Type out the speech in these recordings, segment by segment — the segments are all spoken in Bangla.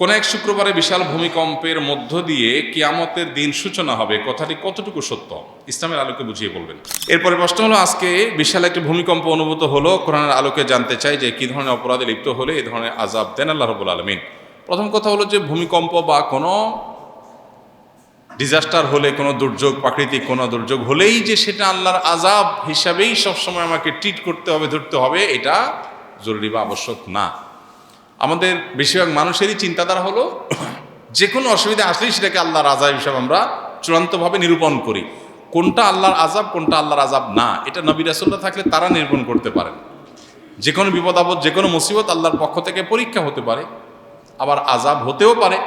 কোন এক শুক্রবারে বিশাল ভূমিকম্পের মধ্য দিয়ে কিয়ামতের দিন সূচনা হবে। কথাটি কতটুকু সত্য? ইসলামের আলোকে বুঝিয়ে বলবেন। এরপরে প্রশ্ন হলো, আজকে বিশাল একটি ভূমিকম্প অনুভূত হলো, কোরআনের আলোকে জানতে চাই যে কি ধরনের অপরাধে লিপ্ত হলে এই ধরনের আজাব দেন আল্লাহ রবুল আলমিন। প্রথম কথা হলো যে ভূমিকম্প বা কোনো ডিজাস্টার হলে, কোনো দুর্যোগ, প্রাকৃতিক কোনো দুর্যোগ হলেই যে সেটা আল্লাহর আজাব হিসাবেই সবসময় আমাকে ট্রিট করতে হবে, ধরতে হবে, এটা জরুরি বা আবশ্যক না। আমাদের বেশিরভাগ মানুষেরই চিন্তাধারা হলো যে কোনো অসুবিধা আসলেই সেটাকে আল্লাহর আজাব হিসাবে আমরা চূড়ান্তভাবে নিরূপণ করি। কোনটা আল্লাহর আজাব কোনটা আল্লাহর আজাব না, এটা নবী রাসুল্লাহ থাকলে তারা নিরূপণ করতে পারেন। যে কোনো বিপদ আপদ যে কোনো মুসিবত আল্লাহর পক্ষ থেকে পরীক্ষা হতে পারে, আবার আজাব হতেও পারে।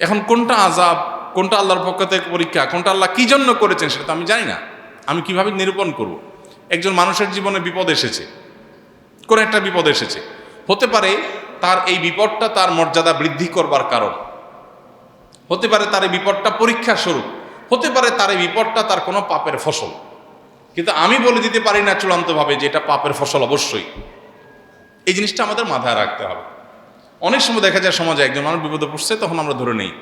এখন কোনটা আজাব কোনটা আল্লাহর পক্ষ থেকে পরীক্ষা, কোনটা আল্লাহ কি জন্য করেছেন সেটা তো আমি জানি না। আমি কীভাবে নিরূপণ করব? একজন মানুষের জীবনে বিপদ এসেছে। কোনো একটা বিপদ এসেছে। হতে পারে তার এই বিপদটা তার মর্যাদা বৃদ্ধি করবার কারণ। হতে পারে তার এই বিপদটা পরীক্ষা স্বরূপ। হতে পারে তার এই বিপদটা তার কোনো পাপের ফসল। কিন্তু আমি বলে দিতে পারি না চূড়ান্তভাবে যে এটা পাপের ফসল অবশ্যই। এই জিনিসটা আমাদের মাথায় রাখতে হবে। অনেক সময় দেখা যায় সমাজে একজন মানুষ বিপদে পড়ছে, তখন আমরা ধরে নেই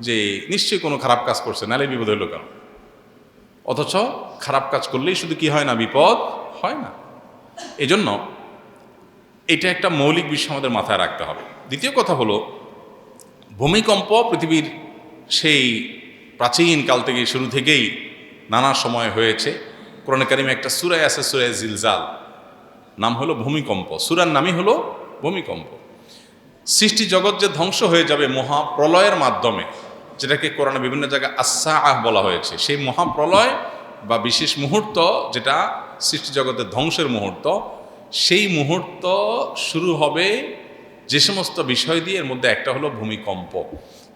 যে নিশ্চয়ই কোনো খারাপ কাজ করছে, নাহলে বিপদ হইল কেন? অথচ খারাপ কাজ করলেই শুধু কি হয় না, বিপদ হয় না। এজন্য এটা একটা মৌলিক বিষয় আমাদের মাথায় রাখতে হবে। দ্বিতীয় কথা হলো, ভূমিকম্প পৃথিবীর সেই প্রাচীন কাল থেকে শুরু থেকেই নানা সময় হয়েছে। কোরআন কারিমে একটা সুরায় আছে সুরায় জিলজাল, নাম হলো ভূমিকম্প। সুরার নামই হলো ভূমিকম্প। সৃষ্টি জগৎ যে ধ্বংস হয়ে যাবে মহাপ্রলয়ের মাধ্যমে, যেটাকে কোরআনে বিভিন্ন জায়গায় আশা আহ বলা হয়েছে, সেই মহাপ্রলয় বা বিশেষ মুহূর্ত যেটা সৃষ্টি জগতের ধ্বংসের মুহূর্ত সেই মুহূর্ত শুরু হবে যে সমস্ত বিষয় দিয়ে, এর মধ্যে একটা হলো ভূমিকম্প।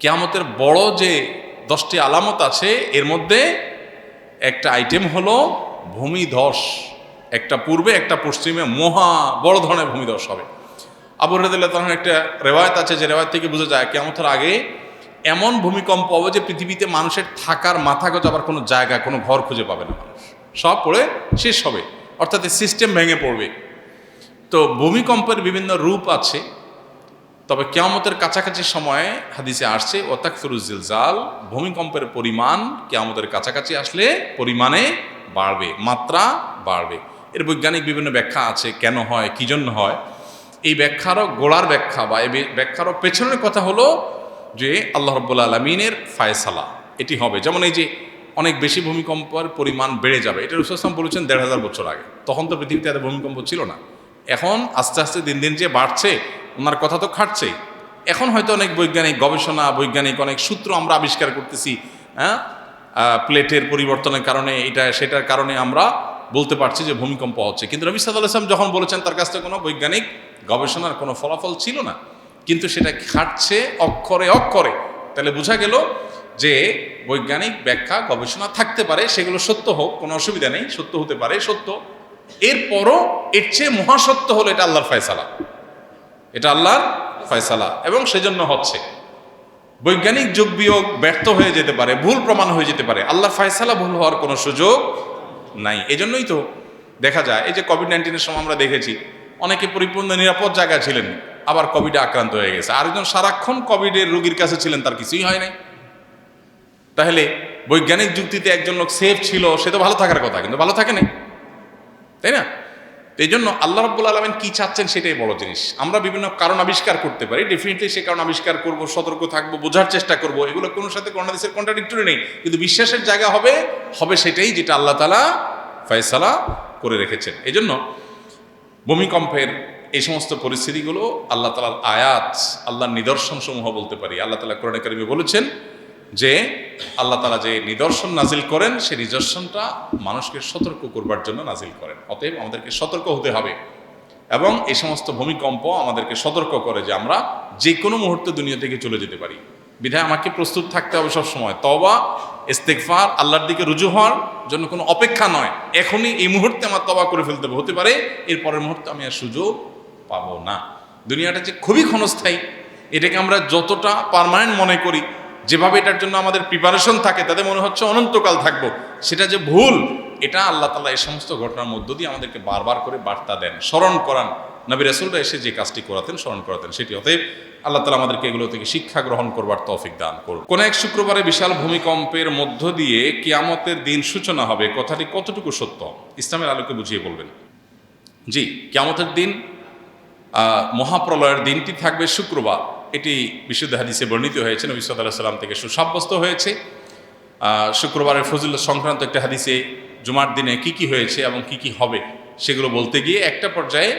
কেয়ামতের বড় যে দশটি আলামত আছে, এর মধ্যে একটা আইটেম হলো ভূমিধস। একটা পূর্বে, একটা পশ্চিমে মহা বড় ধরনের ভূমিধস হবে। আবু রদুল্লাহ তখন একটা রেওয়ায়ত আছে, যে রেওয়ায়ত থেকে বোঝা যায় কেমতের আগে এমন ভূমিকম্প হবে যে পৃথিবীতে মানুষের থাকার, মাথা আবার কোনো জায়গা, কোনো ঘর খুঁজে পাবে না মানুষ। সব পড়ে শেষ হবে। অর্থাৎ সিস্টেম ভেঙে পড়বে। তো ভূমিকম্পের বিভিন্ন রূপ আছে, তবে কেয়ামতের কাছাকাছি সময়ে হাদিসে আসছে ওতাক ফিরুজিল জাল ভূমিকম্পের পরিমাণ কেয়ামতের কাছাকাছি আসলে পরিমাণে বাড়বে, মাত্রা বাড়বে। এর বৈজ্ঞানিক বিভিন্ন ব্যাখ্যা আছে, কেন হয়, কী জন্য হয়। এই ব্যাখ্যারও গোড়ার ব্যাখ্যা বা এই ব্যাখ্যারও পেছনের কথা হলো যে আল্লাহ রব্বুল আলমিনের ফায়সালা, এটি হবে। যেমন এই যে অনেক বেশি ভূমিকম্পের পরিমাণ বেড়ে যাবে, এটা রসুলাম বলেছেন দেড় হাজার বছর আগে। তখন তো পৃথিবীতে এত ভূমিকম্প ছিল না। এখন আস্তে আস্তে দিন দিন যে বাড়ছে, ওনার কথা তো খাটছেই এখন হয়তো অনেক বৈজ্ঞানিক গবেষণা, বৈজ্ঞানিক অনেক সূত্র আমরা আবিষ্কার করতেছি হ্যাঁ? প্লেটের পরিবর্তনের কারণে, এটা, সেটার কারণে আমরা বলতে পারছি যে ভূমিকম্প হচ্ছে। কিন্তু রবি ইসলাম যখন বলেছেন তার কাছ থেকে কোনো বৈজ্ঞানিক গবেষণার কোনো ফলাফল ছিল না, কিন্তু সেটা খাটছে অক্ষরে অক্ষরে। তাহলে বোঝা গেল যে বৈজ্ঞানিক ব্যাখ্যা, গবেষণা থাকতে পারে, সেগুলো সত্য হোক, কোনো অসুবিধা নেই, সত্য হতে পারে, সত্য। এরপরও এর চেয়ে মহাসত্য হলো এটা আল্লাহর ফয়সালা। এটা আল্লাহর ফয়সালা এবং সেজন্য হচ্ছে বৈজ্ঞানিক যোগ বিয়োগ ব্যর্থ হয়ে যেতে পারে, ভুল প্রমাণ হয়ে যেতে পারে, আল্লাহর ফয়সালা ভুল হওয়ার কোনো সুযোগ নাই। এজন্যই তো দেখা যায়, এই যে কোভিড নাইন্টিনের সময় আমরা দেখেছি, অনেকে পরিপূর্ণ নিরাপদ জায়গায় ছিলেন, আবার কোভিডে আক্রান্ত হয়ে গেছে। আরেকজন সারাক্ষণ কোভিডের রোগীর কাছে ছিলেন, তার কিছুই হয় নাই। তাহলে বৈজ্ঞানিক যুক্তিতে একজন লোক সেফ ছিল, সে তো ভালো থাকার কথা, কিন্তু ভালো থাকে নাই। তাই না? এই জন্য আল্লাহ রব্বুল আলমেন কী চাচ্ছেন সেটাই বড় জিনিস। আমরা বিভিন্ন কারণ আবিষ্কার করতে পারি। ডেফিনেটলি সে কারণ আবিষ্কার করব, সতর্ক থাকব, বোঝার চেষ্টা করব। এগুলো কোনো সাথে কোনো দেশের কন্ট্রাডিক্টরি নেই। কিন্তু বিশ্বাসের জায়গা হবে হবে সেটাই যেটা আল্লাহ তালা ফয়সালা করে রেখেছেন। এই জন্য ভূমিকম্পের এই সমস্ত পরিস্থিতিগুলো আল্লাহ তালার আয়াত, আল্লাহর নিদর্শন সমূহ বলতে পারি। আল্লাহ তালা কোরআন বলেছেন যে আল্লাহ তালা যে নিদর্শন নাজিল করেন সেই নিদর্শনটা মানুষকে সতর্ক করবার জন্য নাজিল করেন। অতএব আমাদেরকে সতর্ক হতে হবে এবং এই সমস্ত ভূমিকম্প আমাদেরকে সতর্ক করে যে আমরা যে কোনো মুহূর্তে দুনিয়া থেকে চলে যেতে পারি। বিধায় আমাকে প্রস্তুত থাকতে হবে সবসময়। তবা ইস্তেকফার আল্লাহর দিকে রুজু হওয়ার জন্য কোনো অপেক্ষা নয়। এখনই এই মুহূর্তে আমার তবা করে ফেলতে হতে পারে এর পরের মুহূর্তে আমি আর সুযোগ পাবো না। দুনিয়াটা যে খুবই ক্ষণস্থায়ী। এটাকে আমরা যতটা পারমানেন্ট মনে করি যেভাবে এটার জন্য আমাদের প্রিপারেশন থাকে তাদের মনে হচ্ছে অনন্তকাল থাকব, সেটা যে ভুল, এটা আল্লাহ তালা এই সমস্ত ঘটনার মধ্য দিয়ে আমাদেরকে বারবার করে বার্তা দেন, স্মরণ করান। নবী রাসুলরা এসে যে কাজটি করাতেন, স্মরণ করাতেন, সেটি অতএব আল্লাহ তালা আমাদেরকে এগুলো থেকে শিক্ষা গ্রহণ করবার তৌফিক দান করুন। কোন এক শুক্রবারে বিশাল ভূমিকম্পের মধ্য দিয়ে কিয়ামতের দিন সূচনা হবে, কথাটি কতটুকু সত্য? ইসলামের আলোকে বুঝিয়ে বলবেন। জি, কিয়ামতের দিন মহাপ্রলয়ের দিনটি থাকবে শুক্রবার। এটি বিশুদ্ধ হাদিসে বর্ণিত হয়েছে, নবী সাল্লাহ সাল্লাম থেকে সুসাব্যস্ত হয়েছে। শুক্রবারের ফজিলত সংক্রান্ত একটা হাদিসে জুমার দিনে কি কি হয়েছে এবং কি কি হবে সেগুলো বলতে গিয়ে একটা পর্যায়ে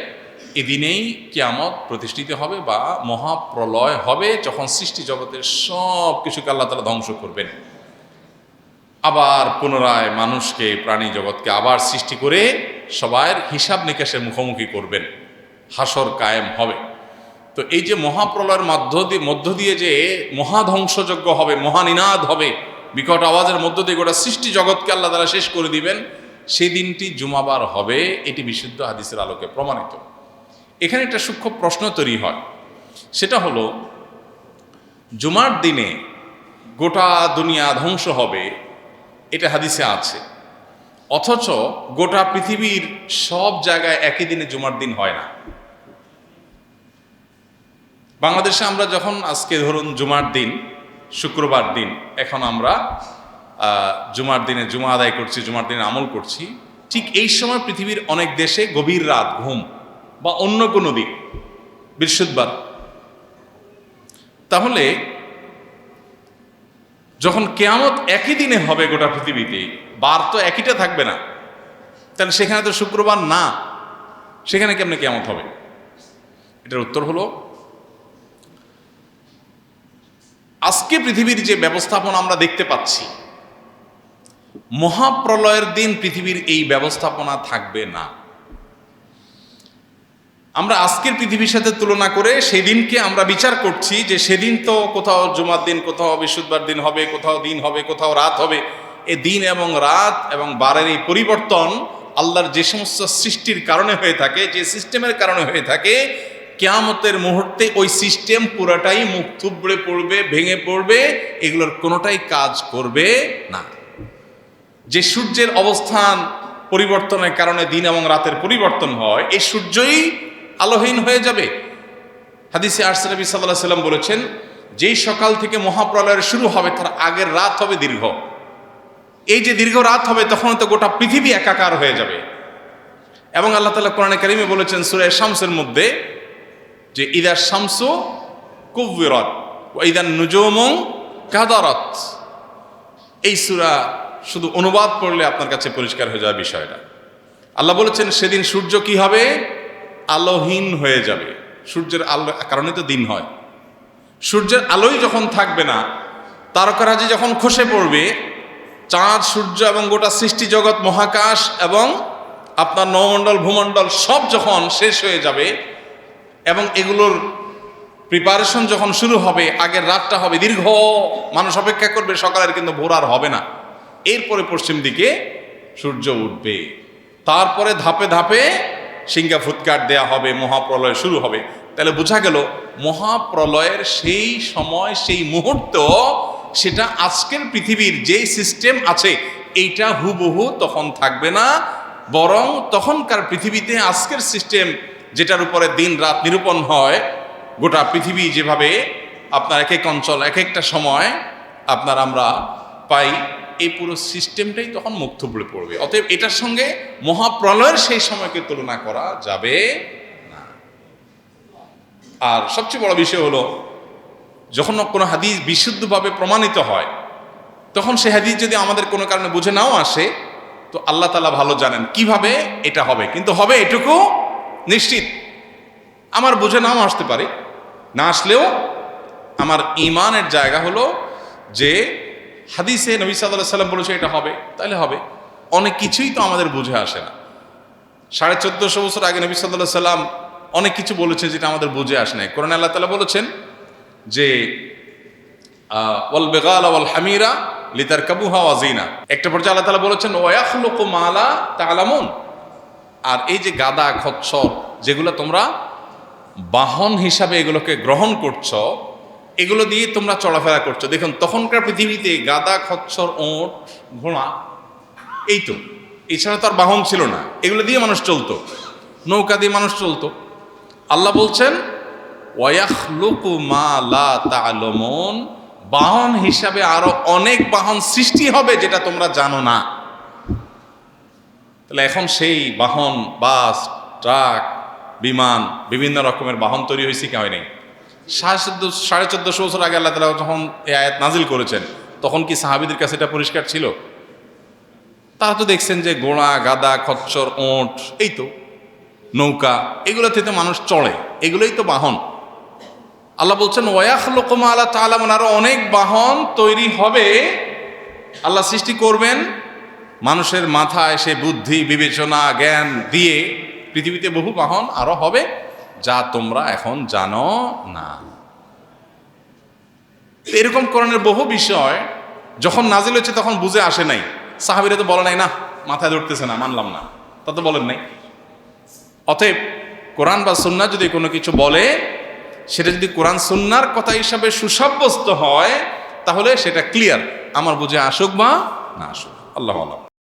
এদিনেই কিয়ামত প্রতিষ্ঠিত হবে বা মহাপ্রলয় হবে যখন সৃষ্টি জগতের সব কিছুকে আল্লাহ তালা ধ্বংস করবেন। আবার পুনরায় মানুষকে, প্রাণী জগৎকে আবার সৃষ্টি করে সবার হিসাব নিকাশের মুখোমুখি করবেন। হাসর কায়েম হবে। তো এই যে মহাপ্রলয়ের মধ্য দিয়ে মধ্য দিয়ে যে মহাধ্বংসযজ্ঞ হবে, মহানিনাদ হবে, বিকট আওয়াজের মধ্য দিয়ে গোটা সৃষ্টি জগৎকে আল্লাহ তারা শেষ করে দিবেন, সেই দিনটি জুমাবার হবে, এটি বিশুদ্ধ হাদিসের আলোকে প্রমাণিত। এখানে একটা সূক্ষ্ম প্রশ্ন তৈরি হয়। সেটা হলো, জুমার দিনে গোটা দুনিয়া ধ্বংস হবে, এটা হাদিসে আছে। অথচ গোটা পৃথিবীর সব জায়গায় একই দিনে জুমার দিন হয় না। বাংলাদেশে আমরা যখন আজকে ধরুন জুমার দিন, শুক্রবার দিন, এখন আমরা জুমার দিনে জুমা আদায় করছি, জুমার দিনে আমল করছি, ঠিক এই সময় পৃথিবীর অনেক দেশে গভীর রাত, ঘুম, বা অন্য কোনো দিন, বৃহস্পতিবার। তাহলে, যখন কেয়ামত একই দিনে হবে গোটা পৃথিবীতে, বার তো একইটা থাকবে না, তাহলে সেখানে তো শুক্রবার না, সেখানে কেমনে কেয়ামত হবে? এটার উত্তর হলো আজকে পৃথিবীর যে ব্যবস্থাপনা আমরা দেখতে পাচ্ছি, মহাপ্রলয়ের দিন পৃথিবীর এই ব্যবস্থাপনা থাকবে না। আমরা আজকের পৃথিবীর সাথে তুলনা করে সেদিনকে আমরা বিচার করছি যে সেদিন তো কোথাও জুমার দিন, কোথাও বৃহস্পতিবার দিন হবে, কোথাও দিন হবে, কোথাও রাত হবে। এ দিন এবং রাত এবং বারের এই পরিবর্তন আল্লাহর যে সমস্ত সৃষ্টির কারণে হয়ে থাকে, যে সিস্টেমের কারণে হয়ে থাকে কেয়ামতের মুহূর্তে ওই সিস্টেম পুরাটাই মুখ থুবড়ে পড়বে, ভেঙে পড়বে, এগুলোর কোনোটাই কাজ করবে না। যে সূর্যের অবস্থান পরিবর্তনের কারণে দিন এবং রাতের পরিবর্তন হয়, এই সূর্যই আলোহীন হয়ে যাবে। হাদিসে আরসালাবি সাল্লাহ সাল্লাম বলেছেন, যেই সকাল থেকে মহাপ্রলয়ের শুরু হবে, তার আগের রাত হবে দীর্ঘ। এই যে দীর্ঘ রাত হবে তখন তো গোটা পৃথিবী একাকার হয়ে যাবে। এবং আল্লাহ তালা কোরআনে কারিমে বলেছেন সুরায় শামসের মধ্যে যে ইদার শামসু কুবিরত ও ইদার নুজমং কাদারত। এই সুরা শুধু অনুবাদ পড়লে আপনার কাছে পরিষ্কার হয়ে যাবে বিষয়টা। আল্লাহ বলেছেন, সেদিন সূর্য কি হবে? আলোহীন হয়ে যাবে। সূর্যের আলো কারণে তো দিন হয়। সূর্যের আলোই যখন থাকবে না, তারকারাজি যখন খসে পড়বে, চাঁদ, সূর্য এবং গোটা সৃষ্টি জগৎ, মহাকাশ এবং আপনার নমণ্ডল, ভূমণ্ডল সব যখন শেষ হয়ে যাবে এবং এগুলোর প্রিপারেশন যখন শুরু হবে, আগের রাতটা হবে দীর্ঘ, মানুষ অপেক্ষা করবে, সকালের কিন্তু ভোর আর হবে না। এরপরে পশ্চিম দিকে সূর্য উঠবে। তারপরে ধাপে ধাপে সিঙ্গা ফুৎকার দেয়া হবে, মহাপ্রলয় শুরু হবে। তাহলে বোঝা গেল, মহাপ্রলয়ের সেই সময়, সেই মুহূর্ত, সেটা আজকের পৃথিবীর যেই সিস্টেম আছে, এইটা হুবহু তখন থাকবে না, বরং তখনকার পৃথিবীতে আজকের সিস্টেম যেটার উপরে দিন রাত নিরূপণ হয়, গোটা পৃথিবী যেভাবে আপনার এক এক অঞ্চল, এক একটা সময় আপনার আমরা পাই, এই পুরো সিস্টেমটাই তখন মুক্ত বলে পড়বে। অতএব এটার সঙ্গে মহাপ্রলয়ের সেই সময়কে তুলনা করা যাবে না। আর সবচেয়ে বড় বিষয় হলো, যখন কোনো হাদিস বিশুদ্ধভাবে প্রমাণিত হয়, তখন সে হাদিস যদি আমাদের কোনো কারণে বুঝে নাও আসে, তো আল্লাহ তালা ভালো জানেন কীভাবে এটা হবে। কিন্তু হবে এটুকু নিশ্চিত। আমার বুঝে নাও আসতে পারে। না আসলেও আমার ইমানের জায়গা হলো যে হাদিসে নবী সাল্লাহ সাল্লাম বলেছে এটা হবে তাহলে হবে। অনেক কিছুই তো আমাদের বুঝে আসে না। সাড়ে চোদ্দশো বছর আগে নবী সাল্লাহ সাল্লাম অনেক কিছু বলেছেন যেটা আমাদের বুঝে আসে না কোরআন আল্লাহ তালা বলেছেন যে ওয়াল বেগাল ওয়াল হামিরা লিতার কাবু কাবুহা ওয়াজিনা একটা পর্যায়ে আল্লাহ তালা বলেছেন ওয়াখলুকু মালা তালামুন আর এই যে গাদা, খচ্চর, যেগুলো তোমরা বাহন হিসাবে এগুলোকে গ্রহণ করছ, এগুলো দিয়ে তোমরা চলাফেরা করছ। দেখুন, তখনকার পৃথিবীতে গাদা, খচ্চর, ওঁট, ঘোড়া, এই তো। এছাড়া তো আর বাহন ছিল না। এগুলো দিয়ে মানুষ চলতো। নৌকা দিয়ে মানুষ চলতো। আল্লাহ বলছেন তা'লামুন। বাহন হিসাবে আরও অনেক বাহন সৃষ্টি হবে যেটা তোমরা জানো না। তাহলে এখন সেই বাহন, বাস, ট্রাক, বিমান, বিভিন্ন রকমের বাহন তৈরি হয়েছে কি হয় নাই? সাড়ে চোদ্দ, সাড়ে চোদ্দশো বছর আগে আল্লাহ তালা যখন এই আয়াত নাজিল করেছেন, তখন কি সাহাবিদের কাছে এটা পরিষ্কার ছিল? তারা তো দেখছেন যে গোড়া গাদা খচ্চর, ওঁট, এই তো, নৌকা, এগুলোতে তো মানুষ চড়ে, এগুলোই তো বাহন। আল্লাহ বলছেন ওয়াখ লোকমা আল্লাহ তালামান আরও অনেক বাহন তৈরি হবে আল্লাহ সৃষ্টি করবেন মানুষের মাথায় সে বুদ্ধি, বিবেচনা, জ্ঞান দিয়ে পৃথিবীতে বহু বাহন আরও হবে যা তোমরা এখন জানো না। এরকম করণের বহু বিষয় যখন নাজিল হচ্ছে তখন বুঝে আসে নাই। সাহাবিরা তো বলে নাই, না, মাথায় ধরতেছে না, মানলাম না। তা তো বলেন নাই। অতএব কোরআন বা সুন্না যদি কোনো কিছু বলে, সেটা যদি কোরআন সুন্নার কথা হিসাবে সুসাব্যস্ত হয়, তাহলে সেটা ক্লিয়ার। আমার বুঝে আসুক বা না আসুক। আল্লাহ আল্লাহ